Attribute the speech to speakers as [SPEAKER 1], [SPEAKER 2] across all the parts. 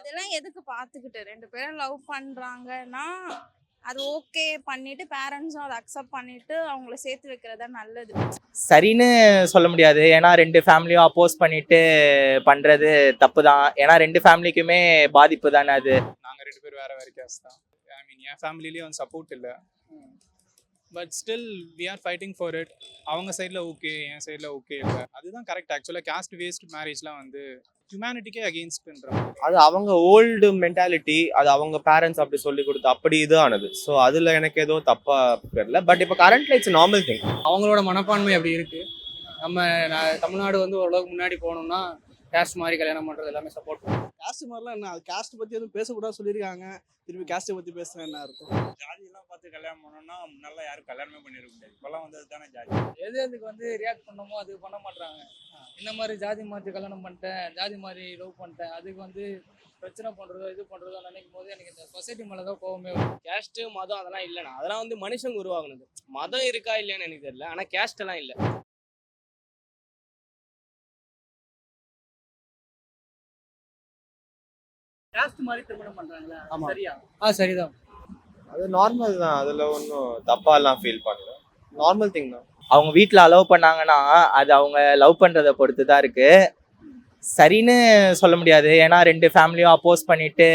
[SPEAKER 1] அதெல்லாம் எதுக்கு பார்த்துக்கிட்டு ரெண்டு பேரும் லவ் பண்ணுறாங்கன்னா அது ஓகே பண்ணிட்டு பேரண்ட்ஸும் அதை அக்செப்ட் பண்ணிட்டு அவங்கள சேர்த்து வைக்கிறதா நல்லது.
[SPEAKER 2] சரின்னு சொல்ல முடியாது. ஏன்னா ரெண்டு ஃபேமிலியும் அப்போஸ் பண்ணிட்டு பண்றது தப்பு தான் ஏன்னா ரெண்டு ஃபேமிலிக்குமே பாதிப்பு தானே அது.
[SPEAKER 3] நாங்கள் ரெண்டு பேரும் வேற வேற கேஸ் தான். ஐ மீன் என் ஃபேமிலிலேயும் சப்போர்ட் இல்லை. But still we are fighting for it அவங்க சைடில் ஓகே என் சைடில் ஓகே இல்லை. அதுதான் கரெக்ட் ஆக்சுவலாக காஸ்ட் வேஸ்ட் மேரேஜ்லாம் வந்து ஹியூமனிட்டிக்கே அகெயின்ஸ்ட்ன்ற
[SPEAKER 4] அது அவங்க ஓல்டு மென்டாலிட்டி அது அவங்க பேரண்ட்ஸ் அப்படி சொல்லி கொடுத்து அப்படி இது ஆனது ஸோ அதில் எனக்கு எதுவும் தப்பா தெரியல. பட் இப்போ கரண்ட்ல இட்ஸ் நார்மல் திங்
[SPEAKER 5] அவங்களோட மனப்பான்மை அப்படி இருக்கு. நம்ம தமிழ்நாடு வந்து ஓரளவுக்கு முன்னாடி போகணும்னா கேஸ்ட் மாதிரி கல்யாணம் பண்றது எல்லாமே சப்போர்ட் பண்ணும்.
[SPEAKER 6] காஸ்ட் மாதிரிலாம் என்ன? அது காஸ்ட் பத்தி எதுவும் பேசக்கூடாது சொல்லியிருக்காங்க. திருப்பி காஸ்ட்டை பத்தி பேசுனா என்ன அர்த்தம்?
[SPEAKER 7] ஜாதியெல்லாம் பார்த்து கல்யாணம் பண்ணோம்னா முன்னெல்லாம் யாரும் கல்யாணமே பண்ணிருக்க முடியாது. இப்பெல்லாம் வந்து அதுதானே ஜாதி.
[SPEAKER 8] எது எதுக்கு வந்து ரியாக்ட் பண்ணமோ அது பண்ண மாட்றாங்க. இந்த மாதிரி ஜாதி மாற்றி கல்யாணம் பண்ணிட்டேன் ஜாதி மாதிரி லவ் பண்ணிட்டேன் அதுக்கு வந்து பிரச்சனை பண்ணுறதோ இது பண்ணுறதோ நினைக்கும் போது எனக்கு இந்த சொசைட்டி மேலே தான் கோவமே வரும்.
[SPEAKER 9] கேஸ்ட்டு மதம் அதெல்லாம் இல்லைண்ணா. அதெல்லாம் வந்து மனுஷங்க உருவாகுனது மதம் இருக்கா இல்லையான்னு எனக்கு தெரியல. ஆனால் கேஸ்ட் எல்லாம் இல்லை.
[SPEAKER 8] காஸ்ட் மாதிரி திருமணம் பண்ணுறாங்களா
[SPEAKER 5] ஆமா.
[SPEAKER 8] சரியா?
[SPEAKER 5] ஆ சரிதான்.
[SPEAKER 4] அது நார்மல் தான். அதில் ஒன்றும் தப்பாலாம் ஃபீல் பண்ணல. நார்மல் திங் தான்.
[SPEAKER 2] அவங்க வீட்டில் அலோவ் பண்ணாங்கன்னா அது அவங்க லவ் பண்ணுறதை பொறுத்து தான் இருக்கு. சரின்னு சொல்ல முடியாது. ஏன்னா ரெண்டு ஃபேமிலியும் அப்போஸ் பண்ணிட்டு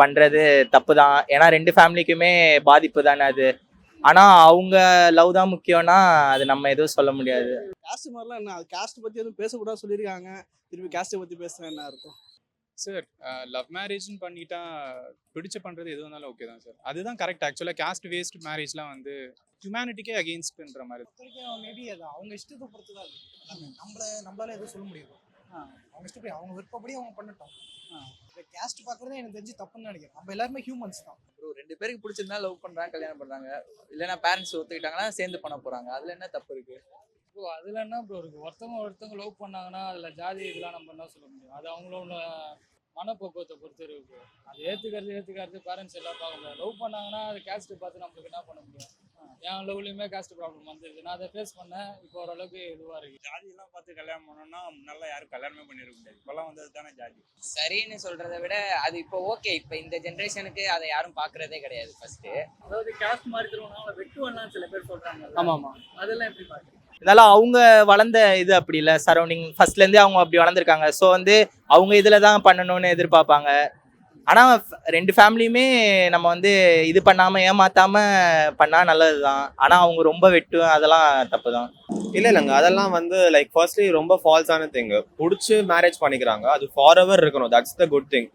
[SPEAKER 2] பண்றது தப்பு தான் ஏன்னா ரெண்டு ஃபேமிலிக்குமே பாதிப்பு தானே அது. ஆனால் அவங்க லவ் தான் முக்கியம்னா அது நம்ம எதுவும் சொல்ல முடியாது.
[SPEAKER 6] காஸ்ட் மாதிரிலாம் என்ன? அது காஸ்ட் பத்தி எதுவும் பேசக்கூடாது சொல்லியிருக்காங்க. திருப்பி காஸ்ட்டை பத்தி பேசுனா என்ன அர்த்தம்?
[SPEAKER 3] சார் லவ் மேரேஜ்னு பண்ணிட்டா பிடிச்ச பண்ணுறது எது வந்தாலும் ஓகே தான் சார் அதுதான் கரெக்ட் ஆக்சுவலாக காஸ்ட் வேஸ்ட் மேரேஜ்லாம் வந்து ஹியூமனிட்டிக்கே அகெயின்ஸ்ட்ன்ற மாதிரி
[SPEAKER 10] மேபி அது அவங்க இஷ்டத்தை பொறுத்து தான். நம்மள நம்மளால எதுவும் சொல்ல முடியாது. அவங்க இஷ்டப்படி அவங்க விருப்பப்படி அவங்க பண்ணட்டும். இந்த கேஸ்ட் பார்க்கறதே எனக்கு தெரிஞ்சு தப்புன்னு நினைக்கிறேன். நம்ம எல்லாருமே ஹியூமன்ஸ் தான்.
[SPEAKER 8] ப்ரோ ரெண்டு பேருக்கு பிடிச்சிருந்தா லவ் பண்ணுறாங்க கல்யாணம் பண்ணுறாங்க இல்லைன்னா பேரண்ட்ஸ் ஒத்துக்கிட்டாங்கன்னா சேர்ந்து பண்ண போகிறாங்க அதில் என்ன தப்பு இருக்கு? ப்ரோ அதில் என்ன ப்ரோ இருக்கு? ஒருத்தவங்க ஒருத்தவங்க லவ் பண்ணாங்கன்னா அதில் ஜாதி இதெல்லாம் நம்ம என்ன சொல்ல முடியும்? அது அவங்களோட மனப்போக்குவத்தை பொறுத்து இருக்கு bro. அது ஏற்றுக்கிறது ஏற்றுக்கிறது பேரண்ட்ஸ் எல்லாம் பார்க்க முடியாது. லவ் பண்ணாங்கன்னா அது கேஸ்ட்டு பார்த்து நம்மளுக்கு என்ன பண்ண முடியும்? என் லவ்லையுமே கேஸ்ட் ப்ராப்ளம் வந்துருது. நான் அதை ஃபேஸ் பண்ணேன். இப்போ ஓரளவுக்கு இதுவாக இருக்கு.
[SPEAKER 7] ஜாதியெல்லாம் பார்த்து கல்யாணம் பண்ணோம்னா முன்னெல்லாம் யாரும் கல்யாணமே பண்ணிருக்க முடியாது. இப்பெல்லாம் வந்து அதுதானே ஜாதி.
[SPEAKER 9] சரின்னு சொல்கிறத விட அது இப்போ ஓகே இப்போ இந்த ஜென்ரேஷனுக்கு அதை யாரும் பார்க்குறதே கிடையாது ஃபர்ஸ்ட்டு
[SPEAKER 8] அதாவது கேஸ்ட் மாதிரி திருவண்ணாமலை வெட்டுவெல்லாம் சில பேர் சொல்கிறாங்க
[SPEAKER 5] ஆமா ஆமா
[SPEAKER 8] அதெல்லாம் எப்படி பார்க்குறீங்க?
[SPEAKER 2] இதெல்லாம் அவங்க வளர்ந்த இது அப்படி இல்லை. சரௌண்டிங் ஃபர்ஸ்ட்லேருந்தே அவங்க அப்படி வளர்ந்துருக்காங்க. ஸோ வந்து அவங்க இதில் தான் பண்ணணும்னு எதிர்பார்ப்பாங்க. ஆனால் ரெண்டு ஃபேமிலியுமே நம்ம வந்து இது பண்ணாமல் ஏமாத்தாமல் பண்ணால் நல்லது தான் ஆனால் அவங்க ரொம்ப வெட்டு அதெல்லாம் தப்பு தான்
[SPEAKER 4] இல்லை இல்லைங்க. அதெல்லாம் வந்து லைக் ஃபர்ஸ்ட்லி ரொம்ப ஃபால்ஸான திங் பிடிச்சி மேரேஜ் பண்ணிக்கிறாங்க. அது ஃபார் எவர் இருக்கணும். தட்ஸ் த குட் திங்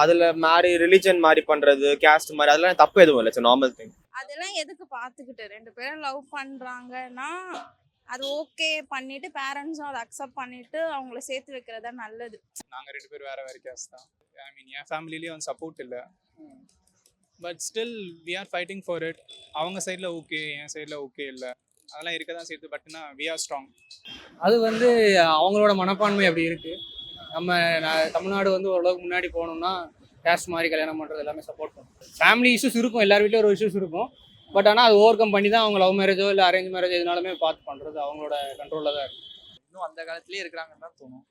[SPEAKER 4] அதில் மேரி ரிலிஜன் மாதிரி பண்ணுறது கேஸ்ட் மாதிரி அதெல்லாம் தப்பு எதுவும் இல்லை. நார்மல் திங்
[SPEAKER 1] அதெல்லாம் எதுக்கு பார்த்துக்கிட்டு ரெண்டு பேரும் லவ் பண்ணுறாங்கன்னா அது ஓகே பண்ணிட்டு பேரண்ட்ஸும் அதை அக்செப்ட் பண்ணிட்டு அவங்கள சேர்த்து வைக்கிறதா நல்லது.
[SPEAKER 3] நாங்கள் ரெண்டு பேரும் வேற வேற கேஸ் தான். ஐ மீன் என் ஃபேமிலிலேயும் வந்து சப்போர்ட் இல்லை. But still we are fighting for it அவங்க சைடில் ஓகே என் சைடில் ஓகே இல்லை. அதெல்லாம் இருக்க தான் செய்யுது பட்னா வி ஆர் ஸ்ட்ராங்
[SPEAKER 5] அது வந்து அவங்களோட மனப்பான்மை அப்படி இருக்கு. நம்ம தமிழ்நாடு வந்து ஓரளவுக்கு முன்னாடி போகணும்னா கேஸ்ட் மாதிரி கல்யாணம் பண்றது எல்லாமே சப்போர்ட் பண்ணும். ஃபேமிலி இஷ்யூஸ் இருக்கும். எல்லார் வீட்லயும் ஒரு இஷ்யூஸ் இருக்கும். பட் ஆனால் அது ஓவர் கம் பண்ணி தான் அவங்க லவ் மேரேஜோ இல்லை அரேஞ்ச் மேரேஜ் எதுனாலுமே பார்த்து பண்ணுறது அவங்களோட கண்ட்ரோலில் தான் இருக்கு.
[SPEAKER 8] இன்னும் அந்த காலத்துலேயே இருக்கிறாங்கன்னு தான் தோணும்.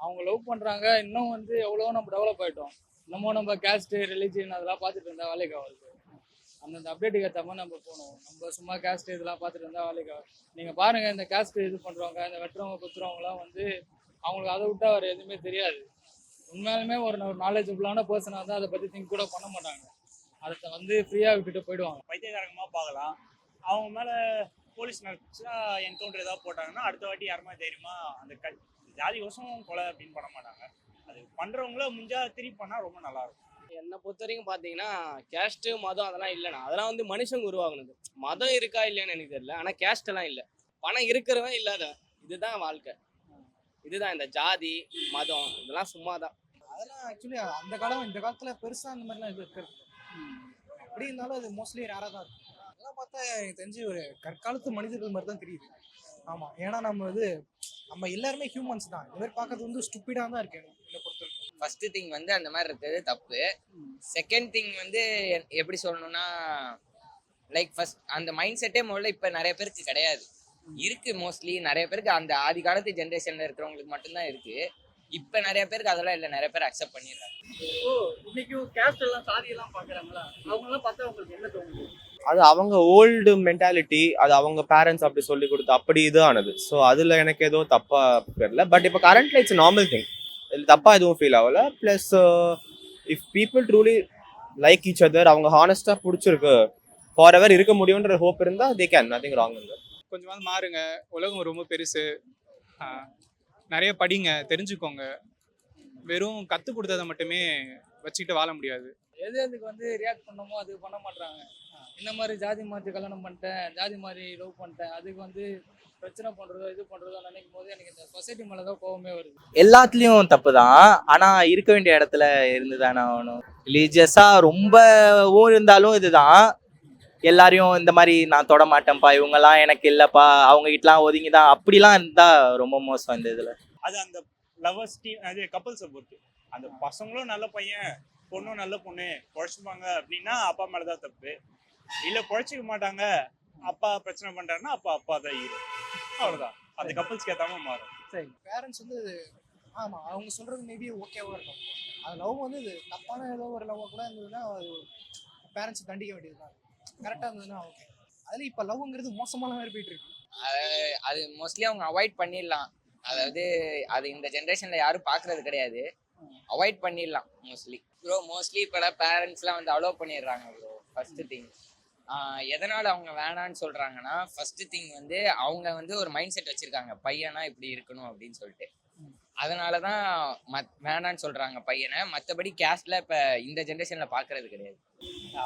[SPEAKER 8] அவங்க லவ் பண்ணுறாங்க இன்னும் வந்து எவ்வளோ நம்ம டெவலப் ஆகிட்டோம் நம்ம நம்ம கேஸ்ட்டு ரிலிஜியன் அதெல்லாம் பார்த்துட்டு இருந்தால் வேலைக்கு ஆகுது. அந்தந்த அப்டேட்டுக்கு ஏற்ற மாதிரி நம்ம போகணும். நம்ம சும்மா கேஸ்ட் இதெல்லாம் பார்த்துட்டு இருந்தால் வேலைக்கு ஆகும் நீங்கள் பாருங்கள் இந்த கேஸ்ட் இது பண்ணுறவங்க இந்த வெட்டுறவங்க குத்துறவங்களாம் வந்து அவங்களுக்கு அதை விட்டா வேறு எதுவுமே தெரியாது. உண்மையாலுமே ஒரு நாலேஜபிளான பர்சனாக இருந்தால் அதை பற்றி திங்க் கூட பண்ண மாட்டாங்க. அதை வந்து ஃப்ரீயாக விட்டுட்டு போயிடுவாங்க.
[SPEAKER 7] பைத்தியகாரங்கமாக பார்க்கலாம். அவங்க மேலே போலீஸ் நினச்சா என்கவுண்டர் ஏதாவது போட்டாங்கன்னா அடுத்த வாட்டி யாருமா தைரியமா அந்த க ஜாதி கோசம் கொலை அப்படின்னு பண்ண மாட்டாங்க. அது பண்ணுறவங்கள முடிஞ்சா திருப்பி பண்ணால் ரொம்ப நல்லா இருக்கும்
[SPEAKER 9] என்னை பொறுத்த வரைக்கும் பார்த்தீங்கன்னா கேஸ்ட்டு மதம் அதெல்லாம் இல்லைண்ணா. அதெல்லாம் வந்து மனுஷங்க உருவாகுனது மதம் இருக்கா இல்லையான்னு எனக்கு தெரியல. ஆனால் கேஸ்ட் எல்லாம் இல்லை. பணம் இருக்கிறவன் இல்லாதவன். இதுதான் வாழ்க்கை. இதுதான் இந்த ஜாதி மதம். இதெல்லாம் சும்மா தான்
[SPEAKER 10] அதெல்லாம் ஆக்சுவலி அந்த காலம் இந்த காலத்துல பெருசா அந்த மாதிரிலாம் இருக்கிறது எப்படி இருந்தாலும் அது மோஸ்ட்லி ரேராக தான் இருக்கும். அதெல்லாம் பார்த்தா எனக்கு தெரிஞ்சு ஒரு கற்காலத்து மனிதர்கள் மாதிரி தான் தெரியுது. ஆமா ஏன்னா நம்ம இது நம்ம எல்லாருமே ஹியூமன்ஸ் தான். இந்த மாதிரி பார்க்கறது வந்து ஸ்டூப்பிடாக தான் இருக்கு என்னை பொறுத்தவரைக்கும்.
[SPEAKER 9] ஃபர்ஸ்ட் திங் வந்து அந்த மாதிரி இருக்கிறது தப்பு. செகண்ட் திங் வந்து எப்படி சொல்லணும்னா லைக் ஃபர்ஸ்ட் அந்த மைண்ட் செட்டே முதல்ல இப்போ நிறைய பேருக்கு கிடையாது. இருக்கு மோஸ்ட்லி நிறைய பேருக்கு அந்த ஆதி காலத்து ஜென்ரேஷன்ல இருக்கிறவங்களுக்கு மட்டும்தான் இருக்கு. இப்போ நிறைய பேருக்கு அதெல்லாம் இல்லை நிறைய பேர் அக்செப்ட் பண்ணிடுறாங்க.
[SPEAKER 8] ஓ இன்னைக்கும் கேஸ்ட் எல்லாம் சாதி எல்லாம் பாக்குறாங்களா? அவங்க எல்லாம் பார்த்தா உங்களுக்கு என்ன தோணுது?
[SPEAKER 4] அது அவங்க ஓல்டு மென்டாலிட்டி அது அவங்க பேரண்ட்ஸ் அப்படி சொல்லி கொடுத்து அப்படி இது ஆனது ஸோ அதில் எனக்கு எதுவும் தப்பா தெரியல. பட் இப்போ கரண்ட்ல இட்ஸ் நார்மல் திங் இதில் தப்பா எதுவும் ஃபீல் ஆகல. Plus if people truly like each other அவங்க ஹானஸ்டாக பிடிச்சிருக்கு ஃபார் எவர் இருக்க முடியுன்ற ஹோப் இருந்தால் தே கேன் நத்திங் ராங்
[SPEAKER 3] கொஞ்சமாவது மாறுங்க. உலகம் ரொம்ப பெருசு. நிறைய படிங்க தெரிஞ்சுக்கோங்க. வெறும் கற்றுக் கொடுத்ததை மட்டுமே வச்சுக்கிட்டு வாழ முடியாது.
[SPEAKER 8] எது எதுக்கு வந்து ரியாக்ட் பண்ணமோ அது பண்ண மாட்டாங்க இந்த மாதிரி ஜாதி மாற்றி கல்யாணம் பண்ணிட்டேன் ஜாதி மாதிரி லவ் பண்ணிட்டேன் அதுக்கு வந்து பிரச்சனை பண்றதோ இது பண்றதோ நினைக்கும் போது எனக்கு இந்த சொசைட்டி மேல தான் கோவமே வருது.
[SPEAKER 2] எல்லாத்துலேயும் தப்பு தான் ஆனால் இருக்க வேண்டிய இடத்துல இருந்து தானே ஆகணும் ரிலீஜியஸாக ரொம்பவும் இருந்தாலும் இதுதான். எல்லாரையும் இந்த மாதிரி நான் தொட மாட்டேன்ப்பா இவங்கெல்லாம் எனக்கு இல்லைப்பா அவங்க கிட்டலாம் ஒதுங்கி தான் அப்படிலாம் இருந்தால் ரொம்ப மோசம் இந்த இதில்.
[SPEAKER 7] அது அந்த லவர்ஸ் டீம் அது கப்பல்ஸை பொறுத்து அந்த பசங்களும் நல்ல பையன் பொண்ணும் நல்ல பொண்ணு குழைச்சிப்பாங்க அப்படின்னா அப்பா மேல தான் தப்பு. இல்ல குழைச்சிக்க மாட்டாங்க அப்பா பிரச்சனை பண்றாருன்னா அப்பா அப்பா தான் ஹீரோ அவ்வளவுதான். அந்த கப்பல்ஸ்க்கு ஏத்தாம மாறும்.
[SPEAKER 8] சரி.
[SPEAKER 10] பேரண்ட்ஸ் வந்து இது ஆமா அவங்க சொல்றது மேபி ஓகேவா இருக்கும். அது லவ் வந்து இது தப்பான ஏதோ ஒரு லவ் கூட இருந்ததுன்னா அது பேரண்ட்ஸ் தண்டிக்க வேண்டியதுதான். கரெக்டாக இருந்ததுன்னா ஓகே அதுல இப்போ லவ்ங்கிறது மோசமான மாதிரி போயிட்டு இருக்கு
[SPEAKER 11] அது- மோஸ்ட்லி அவங்க அவாய்ட் பண்ணிடலாம். அதாவது அது இந்த ஜென்ரேஷன்ல யாரும் பார்க்கறது கிடையாது. அவாய்ட் பண்ணிடலாம் மோஸ்ட்லி ப்ரோ மோஸ்ட்லி இப்போ பேரண்ட்ஸ்லாம் வந்து அலோவ் பண்ணிடுறாங்க ப்ரோ ஃபர்ஸ்ட் திங் எதனால அவங்க வேணான்னு சொல்றாங்கன்னா ஃபர்ஸ்ட் திங் வந்து அவங்க வந்து ஒரு மைண்ட் செட் வச்சிருக்காங்க. பையனா இப்படி இருக்கணும் அப்படின்னு சொல்லிட்டு. அதனால தான் மத் வேணான்னு சொல்றாங்க பையனை. மற்றபடி கேஸ்ட்ல இப்போ இந்த ஜென்ரேஷனில் பார்க்கறது கிடையாது.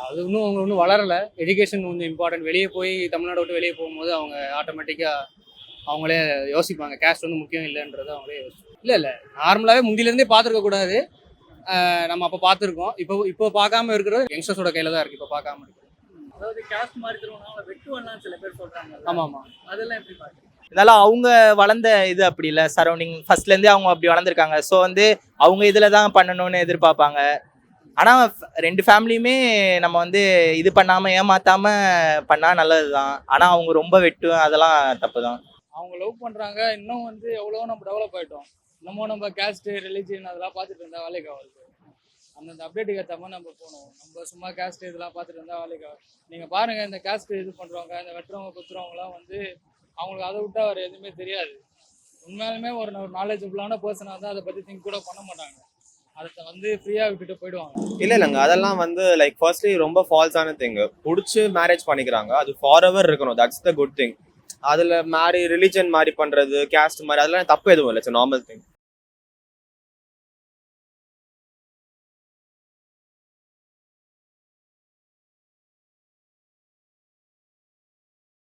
[SPEAKER 5] அது இன்னும் அவங்க இன்னும் வளரல. எஜுகேஷன் கொஞ்சம் இம்பார்ட்டன்ட் வெளியே போய் தமிழ்நாடு விட்டு வெளியே போகும்போது அவங்க ஆட்டோமேட்டிக்காக அவங்களே யோசிப்பாங்க. கேஸ்ட் வந்து முக்கியம் இல்லைன்றதை அவங்களே யோசிப்பாங்க. இல்லை இல்லை. நார்மலாகவே முந்திலேருந்தே பார்த்துருக்க கூடாது. ஆஹ் நம்ம அப்போ பார்த்துருக்கோம். இப்போ இப்போ பார்க்காம இருக்கிறது யங்ஸ்டர்ஸோட கையில் தான் இருக்குது இப்போ பார்க்காம இருக்குது
[SPEAKER 8] அதாவது கேஸ்ட் மாதிரி இருக்கிறவங்க வெட்டுவெல்லாம் சில பேர் சொல்றாங்க
[SPEAKER 5] ஆமாம் ஆமாம்
[SPEAKER 8] அதெல்லாம் எப்படி பாக்குறீங்க
[SPEAKER 2] இதெல்லாம் அவங்க வளர்ந்த இது அப்படி இல்லை. சரௌண்டிங் ஃபர்ஸ்ட்லேருந்தே அவங்க அப்படி வளர்ந்துருக்காங்க. ஸோ வந்து அவங்க இதில் தான் பண்ணணும்னு எதிர்பார்ப்பாங்க. ஆனால் ரெண்டு ஃபேமிலியுமே நம்ம வந்து இது பண்ணாமல் ஏமாத்தாமல் பண்ணால் நல்லது தான் ஆனால் அவங்க ரொம்ப வெட்டு அதெல்லாம் தப்பு தான்
[SPEAKER 8] அவங்க லவ் பண்ணுறாங்க இன்னும் வந்து எவ்வளோ நம்ம டெவலப் ஆகிட்டோம் நம்ம நம்ம கேஸ்ட்டு ரிலிஜியன் அதெல்லாம் பார்த்துட்டு இருந்தால் வேலைக்கு ஆகுது. அந்தந்த அப்டேட்டுக்கு ஏற்ற மாதிரி நம்ம போகணும். நம்ம சும்மா கேஸ்ட் இதெல்லாம் பார்த்துட்டு இருந்தால் வேலைக்கு ஆகும் நீங்கள் பாருங்கள் இந்த கேஸ்ட் இது பண்ணுறவங்க இந்த வெட்டுறவங்க குத்துறவங்களாம் வந்து அவங்களுக்கு அதை விட்டால் வேறு எதுவுமே தெரியாது. உண்மையாலுமே ஒரு நாலேஜபிளான பர்சனாக தான் அதை பற்றி திங்க் கூட பண்ண மாட்டாங்க. அதை வந்து ஃப்ரீயா விட்டுட்டு போயிடுவாங்க.
[SPEAKER 4] இல்ல இல்லங்க அதெல்லாம் வந்து லைக் ஃபர்ஸ்ட்லி ரொம்ப ஃபால்ஸான திங் பிடிச்சி மேரேஜ் பண்ணிக்கிறாங்க. அது ஃபார் எவர் இருக்கணும். தட்ஸ் த குட் திங் அதுல மேரி ரிலிஜன் மாதிரி பண்றது கேஸ்ட் மாதிரி அதெல்லாம் தப்பு எதுவும் இல்லை. Normal thing